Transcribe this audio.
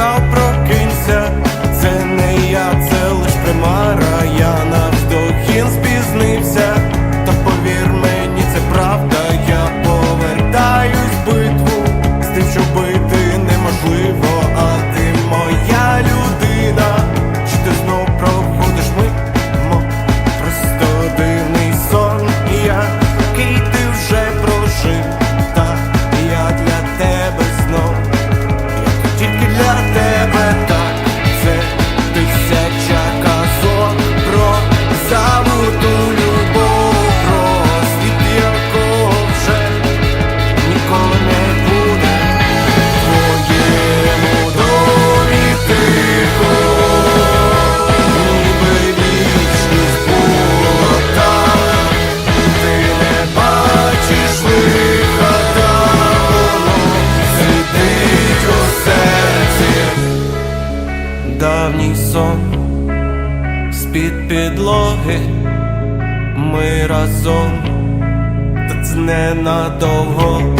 call that сон з-під підлоги ми разом, та це ненадовго.